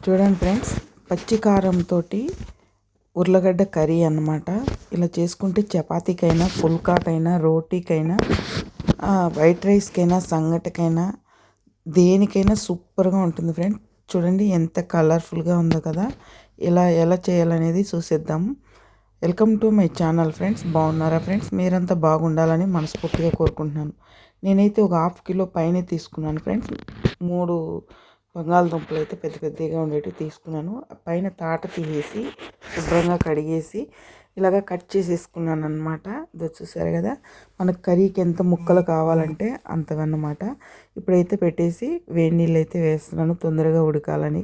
చూడండి ఫ్రెండ్స్ పచ్చికారంతో ఉర్లగడ్డ కర్రీ అన్నమాట. ఇలా చేసుకుంటే చపాతీకైనా పుల్కాకైనా రోటీకైనా వైట్ రైస్కైనా సంగటికైనా దేనికైనా సూపర్గా ఉంటుంది ఫ్రెండ్స్ చూడండి ఎంత కలర్ఫుల్గా ఉందో కదా. ఇలా ఎలా చేయాలనేది చూసేద్దాము welcome to my channel friends బాగున్నారా ఫ్రెండ్స్? మీరంతా బాగుండాలని మనస్ఫూర్తిగా కోరుకుంటున్నాను. నేనైతే ఒక హాఫ్ కిలో పైనే తీసుకున్నాను ఫ్రెండ్స్. మూడు బంగాళదుంపలు అయితే పెద్ద పెద్దగా ఉండేవి తీసుకున్నాను. పైన తాట తీసేసి శుభ్రంగా కడిగేసి ఇలాగ కట్ చేసేసుకున్నాను అనమాట ఇది చూసారు కదా మనకు కర్రీకి ఎంత ముక్కలు కావాలంటే అంతవన్నమాట. ఇప్పుడైతే పెట్టేసి వేడి నీళ్ళు అయితే వేస్తున్నాను తొందరగా ఉడకాలని.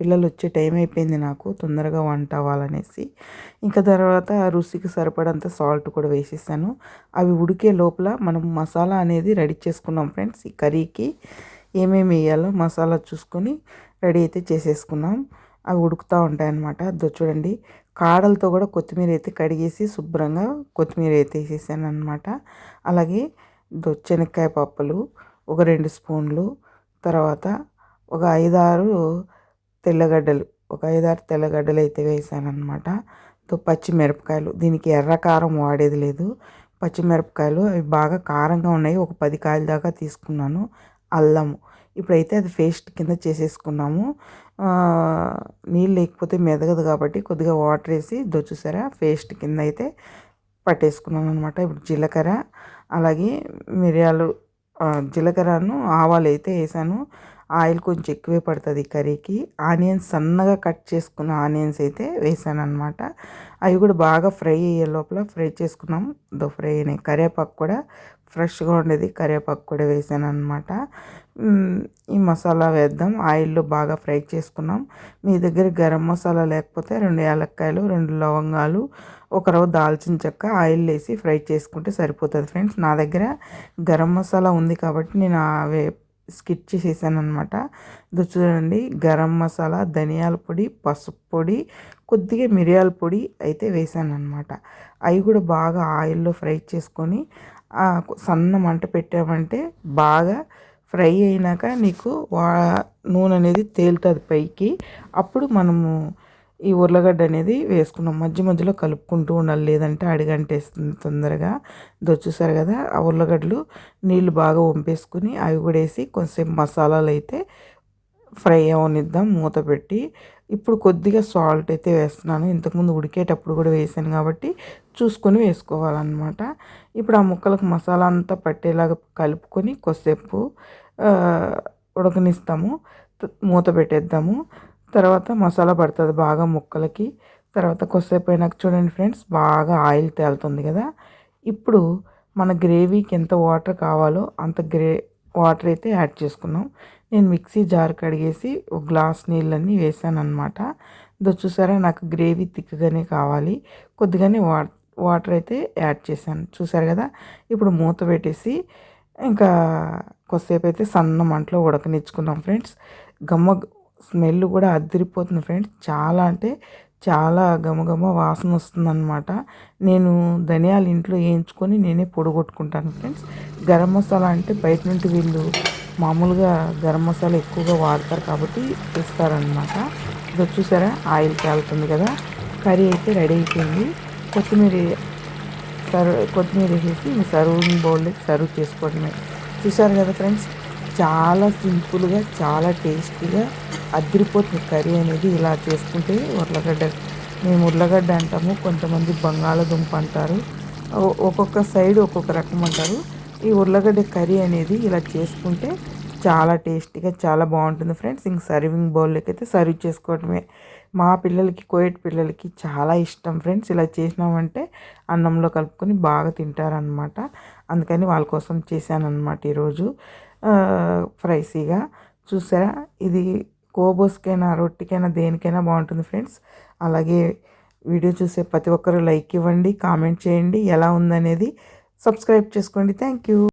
పిల్లలు వచ్చే టైం అయిపోయింది నాకు తొందరగా వంట అవ్వాలనేసి. ఇంకా తర్వాత రుచికి సరిపడంత సాల్ట్ కూడా వేసేసాను. అవి ఉడికే లోపల మనం మసాలా అనేది రెడీ చేసుకున్నాం ఫ్రెండ్స్ ఈ కర్రీకి. ఏమేమి వేయాలో మసాలా చూసుకొని రెడీ అయితే చేసేసుకున్నాం. అవి ఉడుకుతూ ఉంటాయి అన్నమాట అదో చూడండి. కాడలతో కూడా కొత్తిమీర అయితే కడిగేసి శుభ్రంగా కొత్తిమీర అయితే వేసేసాను అనమాట అలాగే శనక్కాయ పప్పులు ఒక రెండు స్పూన్లు తర్వాత ఒక ఐదారు తెల్లగడ్డలు ఒక ఐదారు తెల్లగడ్డలు అయితే వేసాను అనమాట పచ్చిమిరపకాయలు. దీనికి ఎర్ర కారం వాడేది లేదు. పచ్చిమిరపకాయలు అవి బాగా కారంగా ఉన్నాయి. ఒక పది కాయల దాకా తీసుకున్నాను. అల్లము. ఇప్పుడైతే అది పేస్ట్ కింద చేసేసుకున్నాము. నీళ్ళు లేకపోతే మెదగదు కాబట్టి కొద్దిగా వాటర్ వేసి దొచ్చుసారా పేస్ట్ కింద అయితే పట్టేసుకున్నాను అనమాట ఇప్పుడు జీలకర్ర అలాగే మిరియాలు జీలకర్రను ఆవాలు అయితే వేసాను. ఆయిల్ కొంచెం ఎక్కువే పడుతుంది కర్రీకి. ఆనియన్స్ సన్నగా కట్ చేసుకున్న ఆనియన్స్ అయితే వేసాను అనమాట అవి కూడా బాగా ఫ్రై అయ్యే లోపల ఫ్రై చేసుకున్నాం. దో ఫ్రై అయినాయి. కరివేపాకు కూడా ఫ్రెష్గా ఉండేది. కరివేపాకు కూడా వేసాను అనమాట ఈ మసాలా వేద్దాం. ఆయిల్లో బాగా ఫ్రై చేసుకున్నాం. మీ దగ్గర గరం మసాలా లేకపోతే రెండు యాలక్కాయలు రెండు లవంగాలు ఒకరవ దాల్చిన చెక్క ఆయిల్ వేసి ఫ్రై చేసుకుంటే సరిపోతుంది ఫ్రెండ్స్. నా దగ్గర గరం మసాలా ఉంది కాబట్టి నేను అవే స్కిప్ చేసేసాను అనమాట ఇది చూడండి. గరం మసాలా ధనియాల పొడి పసుపు పొడి కొద్దిగా మిరియాల పొడి అయితే వేసాను అనమాట అవి కూడా బాగా ఆయిల్లో ఫ్రై చేసుకొని సన్న మంట పెట్టామంటే బాగా ఫ్రై అయినాక నీకు వా నూనె అనేది తేలుతుంది పైకి. అప్పుడు మనము ఈ ఉర్లగడ్డ అనేది వేసుకున్నాం. మధ్య మధ్యలో కలుపుకుంటూ ఉండాలి. లేదంటే అడిగంటేస్తుంది తొందరగా. దొచ్చేసారు కదా ఆ ఉర్లగడ్డలు నీళ్ళు బాగా వంపేసుకుని అవి కూడా వేసి కొంచెం మసాలాలు అయితే ఫ్రై అవనిద్దాం మూత పెట్టి. ఇప్పుడు కొద్దిగా సాల్ట్ అయితే వేస్తున్నాను. ఇంతకుముందు ఉడికేటప్పుడు కూడా వేసాను కాబట్టి చూసుకొని వేసుకోవాలన్నమాట. ఇప్పుడు ఆ ముక్కలకు మసాలా అంతా పట్టేలాగా కలుపుకొని కొద్దిసేపు ఉడకనిస్తాము. మూత పెట్టేద్దాము. తర్వాత మసాలా పడుతుంది బాగా ముక్కలకి. తర్వాత కొద్దిసేపు అయినాక చూడండి ఫ్రెండ్స్ బాగా ఆయిల్ తేలుతుంది కదా. ఇప్పుడు మన గ్రేవీకి ఎంత వాటర్ కావాలో అంత గ్రే వాటర్ అయితే యాడ్ చేసుకున్నాం. నేను మిక్సీ జార్ కడిగేసి ఒక గ్లాస్ నీళ్ళన్నీ వేసాను అనమాట దో చూసారా నాకు గ్రేవీ థిక్గానే కావాలి. కొద్దిగానే వా వాటర్ అయితే యాడ్ చేశాను. చూసారు కదా ఇప్పుడు మూత పెట్టేసి ఇంకా కొద్దిసేపు అయితే సన్న మంటలో ఉడకనిచ్చుకున్నాం ఫ్రెండ్స్. గమ్మ స్మెల్ కూడా అద్దరిపోతుంది ఫ్రెండ్స్. చాలా అంటే చాలా గమగమ వాసన వస్తుందన్నమాట. నేను ధనియాలు ఇంట్లో వేయించుకొని నేనే పొడగొట్టుకుంటాను ఫ్రెండ్స్. గరం మసాలా అంటే బయట నుండి వీళ్ళు మామూలుగా గరం మసాలా ఎక్కువగా వాడతారు కాబట్టి ఇస్తారనమాట ఇది చూసారా? ఆయిల్ కాలుతుంది కదా. కర్రీ అయితే రెడీ అయిపోయింది. కొత్తిమీర సర్వ్ కొత్తిమీర వేసేసి సర్వింగ్ బౌల్లోకి సర్వ్ చేసుకోవడమే. చూసారు కదా ఫ్రెండ్స్? చాలా సింపుల్గా చాలా టేస్టీగా అదిరిపోతుంది. కర్రీ అనేది ఇలా చేసుకుంటే ఉర్లగడ్డ మేము ఉర్లగడ్డ అంటాము కొంతమంది బంగాళదుంప అంటారు. ఒక్కొక్క సైడ్ ఒక్కొక్క రకం అంటారు. ఈ ఉర్లగడ్డ కర్రీ అనేది ఇలా చేసుకుంటే చాలా టేస్టీగా చాలా బాగుంటుంది ఫ్రెండ్స్. ఇంక సర్వింగ్ బౌల్లోకి అయితే సర్వ్ చేసుకోవటమే. మా పిల్లలకి కోయట్ పిల్లలకి చాలా ఇష్టం ఫ్రెండ్స్. ఇలా చేసినామంటే అన్నంలో కలుపుకొని బాగా తింటారనమాట అందుకని వాళ్ళ కోసం చేశానమాట ఈరోజు. ఫ్రైసీగా. చూసారా? ఇది కోబోస్కైనా రొట్టికైనా దేనికైనా బాగుంటుంది ఫ్రెండ్స్. అలాగే వీడియో చూసే ప్రతి ఒక్కరు లైక్ ఇవ్వండి కామెంట్ చేయండి ఎలా ఉందనేది సబ్స్క్రైబ్ చేసుకోండి. Thank you.